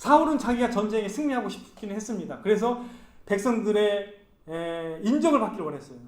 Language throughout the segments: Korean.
사울은 자기가 전쟁에 승리하고 싶기는 했습니다. 그래서 백성들의 에, 인정을 받기를 원했어요.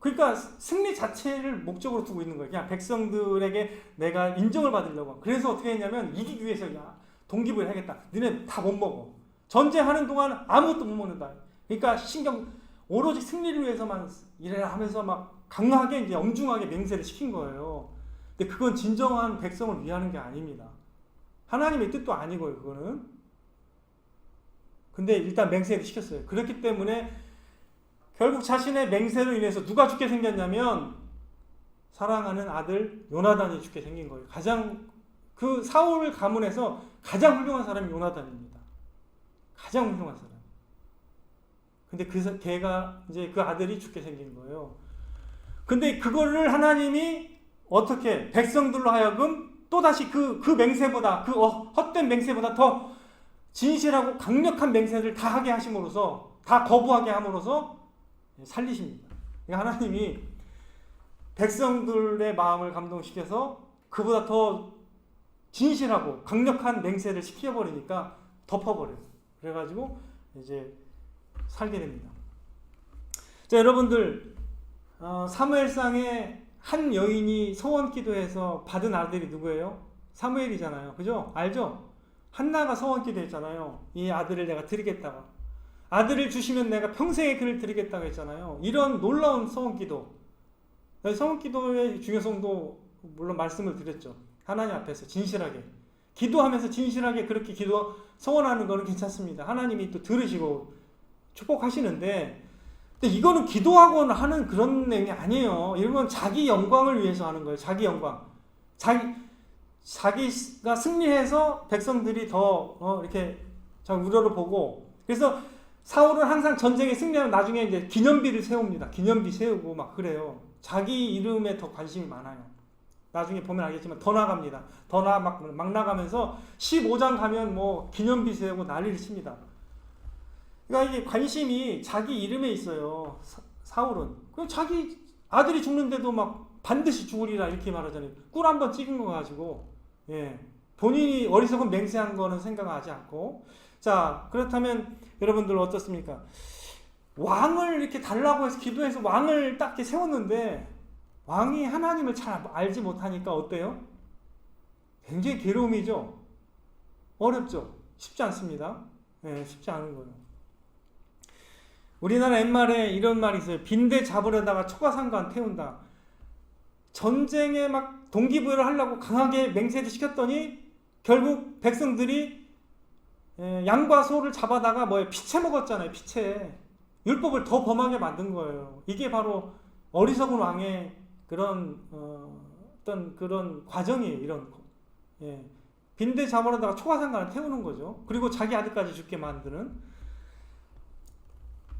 그러니까 승리 자체를 목적으로 두고 있는 거예요. 그냥 백성들에게 내가 인정을 받으려고. 그래서 어떻게 했냐면 이기기 위해서 야 동기부여 해야겠다. 너네 다 못 먹어. 전쟁하는 동안 아무것도 못 먹는다. 그러니까 신경 오로지 승리를 위해서만 일해라 하면서 막 강하게 이제 엄중하게 맹세를 시킨 거예요. 근데 그건 진정한 백성을 위하는 게 아닙니다. 하나님의 뜻도 아니고요, 그거는. 근데 일단 맹세를 시켰어요. 그렇기 때문에 결국 자신의 맹세로 인해서 누가 죽게 생겼냐면 사랑하는 아들 요나단이 죽게 생긴 거예요. 가장 그 사울 가문에서 가장 훌륭한 사람이 요나단입니다. 가장 훌륭한 사람. 근데 그 사- 걔가 이제 그 아들이 죽게 생긴 거예요. 근데 그거를 하나님이 어떻게 백성들로 하여금 또 다시 그 그 맹세보다 그 어, 헛된 맹세보다 더 진실하고 강력한 맹세를 다 하게 하심으로써 다 거부하게 함으로써 살리십니다. 그러니까 하나님이 백성들의 마음을 감동시켜서 그보다 더 진실하고 강력한 맹세를 시켜버리니까 덮어버려요. 그래가지고 이제 살게 됩니다. 자, 여러분들, 어, 사무엘상에 한 여인이 소원 기도해서 받은 아들이 누구예요? 사무엘이잖아요. 그죠? 알죠? 한나가 소원 기도했잖아요. 이 아들을 내가 드리겠다가. 아들을 주시면 내가 평생의 그를 드리겠다고 했잖아요. 이런 놀라운 소원 기도. 소원 기도의 중요성도 물론 말씀을 드렸죠. 하나님 앞에서 진실하게. 기도하면서 진실하게 그렇게 기도, 소원하는 거는 괜찮습니다. 하나님이 또 들으시고 축복하시는데, 근데 이거는 기도하거나 하는 그런 내용이 아니에요. 이건 자기 영광을 위해서 하는 거예요. 자기 영광. 자기, 자기가 승리해서 백성들이 더, 어, 이렇게 자 우러러 보고, 그래서 사울은 항상 전쟁에 승리하면 나중에 이제 기념비를 세웁니다. 기념비 세우고 막 그래요. 자기 이름에 더 관심이 많아요. 나중에 보면 알겠지만 더 나갑니다. 더 나, 막, 막 나가면서 15장 가면 뭐 기념비 세우고 난리를 칩니다. 그러니까 이게 관심이 자기 이름에 있어요. 사, 사울은. 그 자기 아들이 죽는데도 막 반드시 죽으리라 이렇게 말하잖아요. 꿀 한 번 찍은 거 가지고 예. 본인이 어리석은 맹세한 거는 생각하지 않고 자 그렇다면 여러분들 어떻습니까? 왕을 이렇게 달라고 해서 기도해서 왕을 딱 이렇게 세웠는데 왕이 하나님을 잘 알지 못하니까 어때요? 굉장히 괴로움이죠. 어렵죠. 쉽지 않습니다. 예, 쉽지 않은 거예요. 우리나라 옛말에 이런 말이 있어요. 빈대 잡으려다가 초가상관 태운다. 전쟁에 막 동기부여를 하려고 강하게 맹세를 시켰더니 결국 백성들이 예, 양과 소를 잡아다가 뭐에 피채 먹었잖아요. 피채. 율법을 더 범하게 만든 거예요. 이게 바로 어리석은 왕의 그런 어, 떤 그런 과정이에요. 이런 거. 예. 빈대 잡으려다가 초가상관을 태우는 거죠. 그리고 자기 아들까지 죽게 만드는.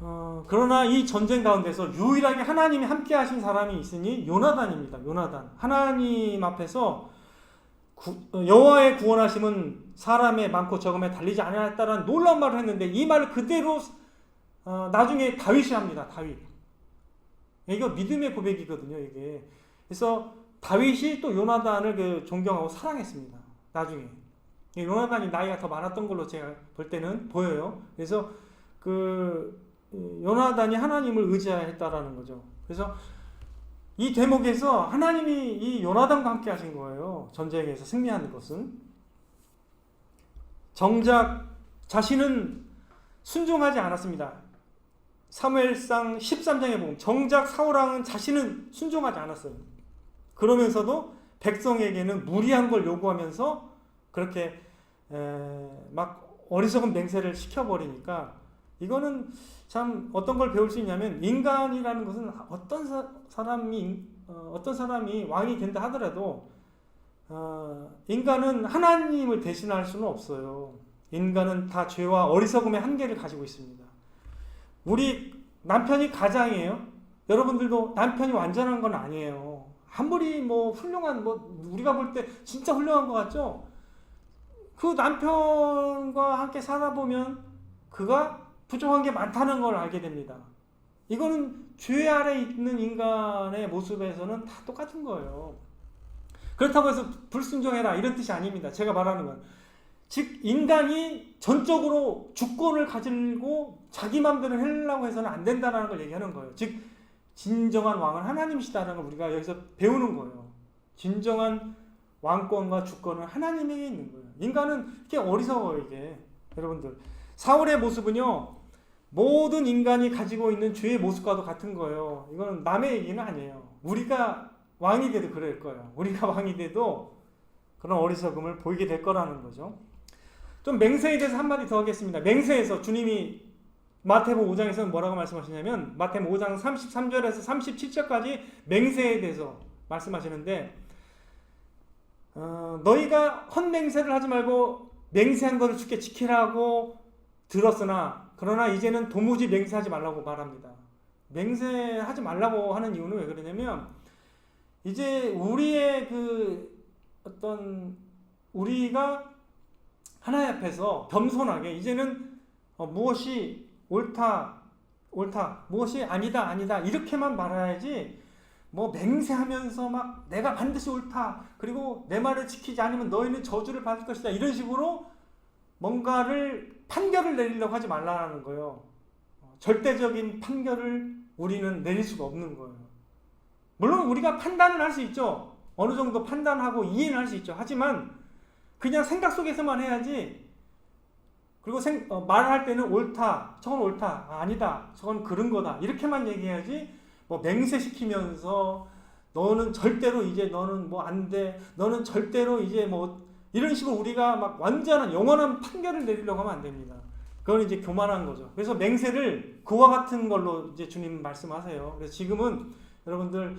어, 그러나 이 전쟁 가운데서 유일하게 하나님이 함께 하신 사람이 있으니 요나단입니다. 요나단. 하나님 앞에서 구, 어, 여호와의 구원하심은 사람의 많고 적음에 달리지 않았다라는 놀라운 말을 했는데 이 말을 그대로 어, 나중에 다윗이 합니다. 다윗. 이거 믿음의 고백이거든요. 이게. 그래서 다윗이 또 요나단을 그 존경하고 사랑했습니다. 나중에. 이 요나단이 나이가 더 많았던 걸로 제가 볼 때는 보여요. 그래서 그 요나단이 하나님을 의지했다라는 거죠. 그래서 이 대목에서 하나님이 이 요나단과 함께 하신 거예요. 전쟁에서 승리하는 것은. 정작 자신은 순종하지 않았습니다. 사무엘상 13장에 보면 정작 사울왕은 자신은 순종하지 않았어요. 그러면서도 백성에게는 무리한 걸 요구하면서 그렇게 에, 막 어리석은 맹세를 시켜버리니까 이거는 참 어떤 걸 배울 수 있냐면 인간이라는 것은 어떤 사, 사람이 어, 어떤 사람이 왕이 된다 하더라도 어, 인간은 하나님을 대신할 수는 없어요. 인간은 다 죄와 어리석음의 한계를 가지고 있습니다. 우리 남편이 가장이에요. 여러분들도 남편이 완전한 건 아니에요. 아무리 뭐 훌륭한 뭐 우리가 볼 때 진짜 훌륭한 것 같죠? 그 남편과 함께 살아보면 그가 부족한 게 많다는 걸 알게 됩니다. 이거는 죄 아래 있는 인간의 모습에서는 다 똑같은 거예요. 그렇다고 해서 불순종해라 이런 뜻이 아닙니다. 제가 말하는 건 즉 인간이 전적으로 주권을 가지고 자기 마음대로 하려고 해서는 안 된다는 걸 얘기하는 거예요. 즉 진정한 왕은 하나님이시다는 걸 우리가 여기서 배우는 거예요. 진정한 왕권과 주권은 하나님에게 있는 거예요. 인간은 이렇게 어리석어요, 이게. 여러분들. 사울의 모습은요, 모든 인간이 가지고 있는 죄의 모습과도 같은 거예요. 이거는 남의 얘기는 아니에요. 우리가 왕이 돼도 그럴 거예요. 우리가 왕이 돼도 그런 어리석음을 보이게 될 거라는 거죠. 좀 맹세에 대해서 한마디 더 하겠습니다. 맹세에서 주님이 마태복음 5장에서는 뭐라고 말씀하시냐면 마태복음 5장 33절에서 37절까지 맹세에 대해서 말씀하시는데 어, 너희가 헛맹세를 하지 말고 맹세한 것을 주께 지키라고 들었으나 그러나 이제는 도무지 맹세하지 말라고 말합니다. 맹세하지 말라고 하는 이유는 왜 그러냐면 이제 우리의 그 어떤 우리가 하나님 앞에서 겸손하게 이제는 어, 무엇이 옳다 옳다 무엇이 아니다 아니다 이렇게만 말해야지 뭐 맹세하면서 막 내가 반드시 옳다 그리고 내 말을 지키지 않으면 너희는 저주를 받을 것이다 이런 식으로 뭔가를 판결을 내리려고 하지 말라는 거예요. 어, 절대적인 판결을 우리는 내릴 수가 없는 거예요. 물론 우리가 판단을 할 수 있죠. 어느 정도 판단하고 이해는 할 수 있죠. 하지만 그냥 생각 속에서만 해야지. 그리고 생, 어, 말을 할 때는 옳다, 저건 옳다, 아, 아니다, 저건 그런 거다 이렇게만 얘기해야지. 뭐 맹세시키면서 너는 절대로 이제 너는 뭐 안 돼, 너는 절대로 이제 뭐 이런 식으로 우리가 막 완전한 영원한 판결을 내리려고 하면 안 됩니다. 그건 이제 교만한 거죠. 그래서 맹세를 그와 같은 걸로 이제 주님 말씀하세요. 그래서 지금은 여러분들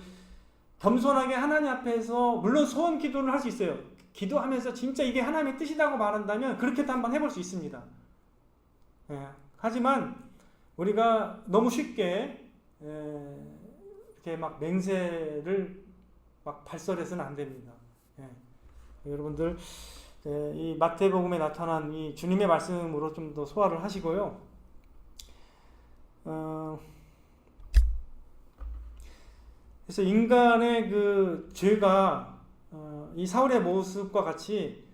겸손하게 하나님 앞에서 물론 소원 기도를 할 수 있어요. 기도하면서 진짜 이게 하나님의 뜻이라고 말한다면 그렇게도 한번 해볼 수 있습니다. 예, 하지만 우리가 너무 쉽게 예, 이렇게 막 맹세를 막 발설해서는 안 됩니다. 예. 여러분들 예, 이 마태복음에 나타난 이 주님의 말씀으로 좀 더 소화를 하시고요. 어, 그래서 인간의 그 죄가 어, 이 사울의 모습과 같이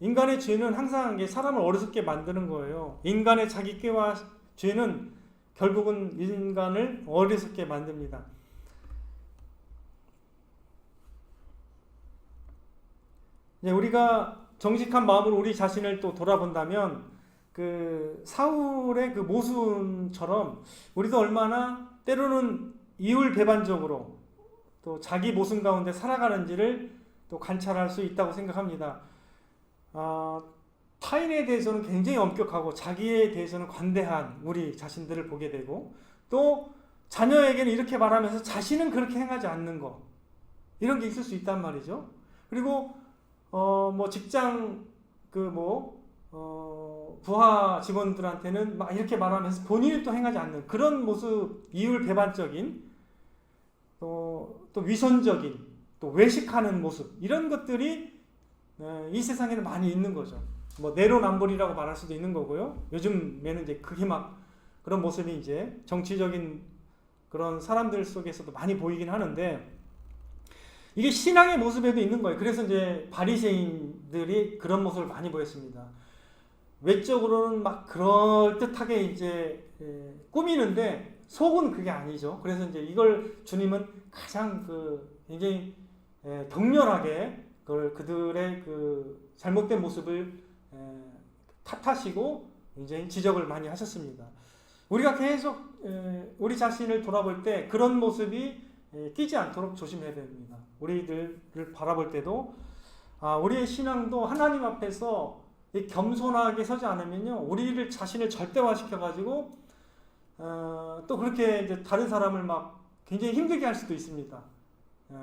인간의 죄는 항상 사람을 어리석게 만드는 거예요. 인간의 자기 꾀와 죄는 결국은 인간을 어리석게 만듭니다. 이제 우리가 정직한 마음으로 우리 자신을 또 돌아본다면 그 사울의 그 모순처럼 우리도 얼마나 때로는 이율 배반적으로 또 자기 모순 가운데 살아가는지를 또 관찰할 수 있다고 생각합니다. 어, 타인에 대해서는 굉장히 엄격하고 자기에 대해서는 관대한 우리 자신들을 보게 되고 또 자녀에게는 이렇게 말하면서 자신은 그렇게 행하지 않는 거 이런 게 있을 수 있단 말이죠. 그리고 어 뭐 직장 그뭐 어, 부하 직원들한테는 막 이렇게 말하면서 본인이 또 행하지 않는 그런 모습 이율 배반적인 또, 또 위선적인 또 외식하는 모습 이런 것들이 어, 이 세상에는 많이 있는 거죠. 뭐 내로남불이라고 말할 수도 있는 거고요. 요즘에는 이제 그게 막 그런 모습이 이제 정치적인 그런 사람들 속에서도 많이 보이긴 하는데 이게 신앙의 모습에도 있는 거예요. 그래서 이제 바리새인들이 그런 모습을 많이 보였습니다. 외적으로는 막 그럴 듯하게 이제 예, 꾸미는데 속은 그게 아니죠. 그래서 이제 이걸 주님은 가장 그 굉장히 예, 격렬하게 그걸 그들의 그 잘못된 모습을 예, 탓하시고 굉장히 지적을 많이 하셨습니다. 우리가 계속 예, 우리 자신을 돌아볼 때 그런 모습이 예, 끼지 않도록 조심해야 됩니다. 우리들을 바라볼 때도 아, 우리의 신앙도 하나님 앞에서 이 겸손하게 서지 않으면요, 우리를 자신을 절대화시켜 가지고 어, 또 그렇게 이제 다른 사람을 막 굉장히 힘들게 할 수도 있습니다. 예,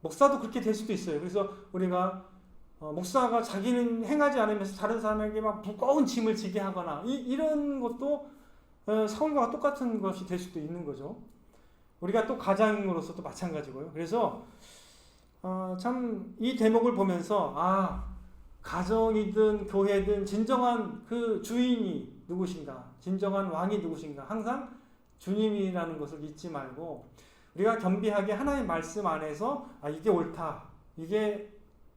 목사도 그렇게 될 수도 있어요. 그래서 우리가 어, 목사가 자기는 행하지 않으면서 다른 사람에게 막 무거운 짐을 지게 하거나 이, 이런 것도 어, 사울과 똑같은 것이 될 수도 있는 거죠. 우리가 또 가장으로서도 마찬가지고요. 그래서 어, 참 이 대목을 보면서 아 가정이든 교회든 진정한 그 주인이 누구신가, 진정한 왕이 누구신가 항상 주님이라는 것을 잊지 말고 우리가 겸비하게 하나의 말씀 안에서 아 이게 옳다, 이게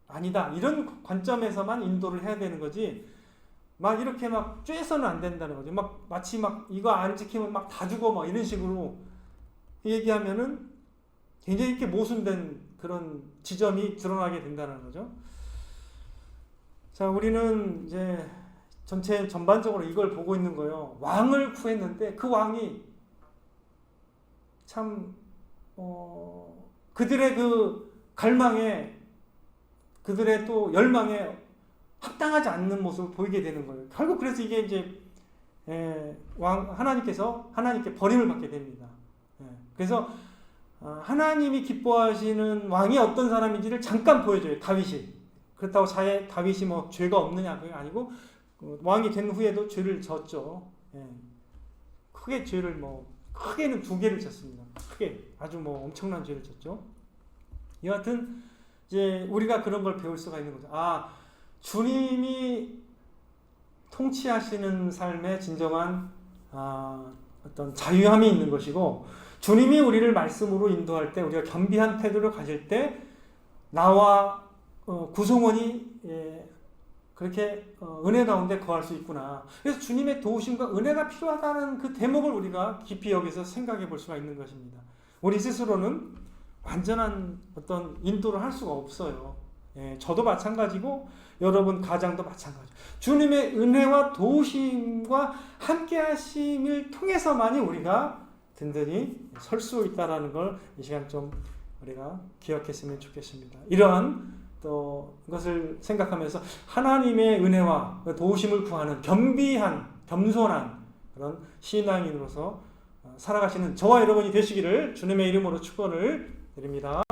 아니다 이런 관점에서만 인도를 해야 되는 거지 막 이렇게 막 쬐서는 안 된다는 거죠. 막 마치 막 이거 안 지키면 막 다 죽어 막 이런 식으로 얘기하면은 굉장히 이렇게 모순된 그런 지점이 드러나게 된다는 거죠. 자, 우리는 이제 전체 전반적으로 이걸 보고 있는 거예요. 왕을 구했는데 그 왕이 참 어, 그들의 그 갈망에 그들의 또 열망에 합당하지 않는 모습을 보이게 되는 거예요. 결국 그래서 이게 이제 예, 왕 하나님께서 하나님께 버림을 받게 됩니다. 예, 그래서 어, 하나님이 기뻐하시는 왕이 어떤 사람인지를 잠깐 보여줘요. 다윗이 그렇다고 자의 다윗이 뭐 죄가 없느냐 그게 아니고 어, 왕이 된 후에도 죄를 졌죠. 예, 크게 죄를 뭐 크게는 두 개를 졌습니다. 크게 아주 뭐 엄청난 죄를 졌죠. 여하튼 이제 우리가 그런 걸 배울 수가 있는 거죠. 아 주님이 통치하시는 삶의 진정한 아, 어떤 자유함이 있는 것이고 주님이 우리를 말씀으로 인도할 때 우리가 겸비한 태도를 가질 때 나와 어, 구성원이 예, 그렇게 어, 은혜 가운데 거할 수 있구나. 그래서 주님의 도우심과 은혜가 필요하다는 그 대목을 우리가 깊이 여기서 생각해 볼 수가 있는 것입니다. 우리 스스로는 완전한 어떤 인도를 할 수가 없어요. 예, 저도 마찬가지고 여러분 가장도 마찬가지. 주님의 은혜와 도우심과 함께 하심을 통해서만이 우리가 든든히 설 수 있다라는 걸 이 시간 좀 우리가 기억했으면 좋겠습니다. 이러한 또 이것을 생각하면서 하나님의 은혜와 도우심을 구하는 겸비한 겸손한 그런 신앙인으로서 살아가시는 저와 여러분이 되시기를 주님의 이름으로 축원을 드립니다.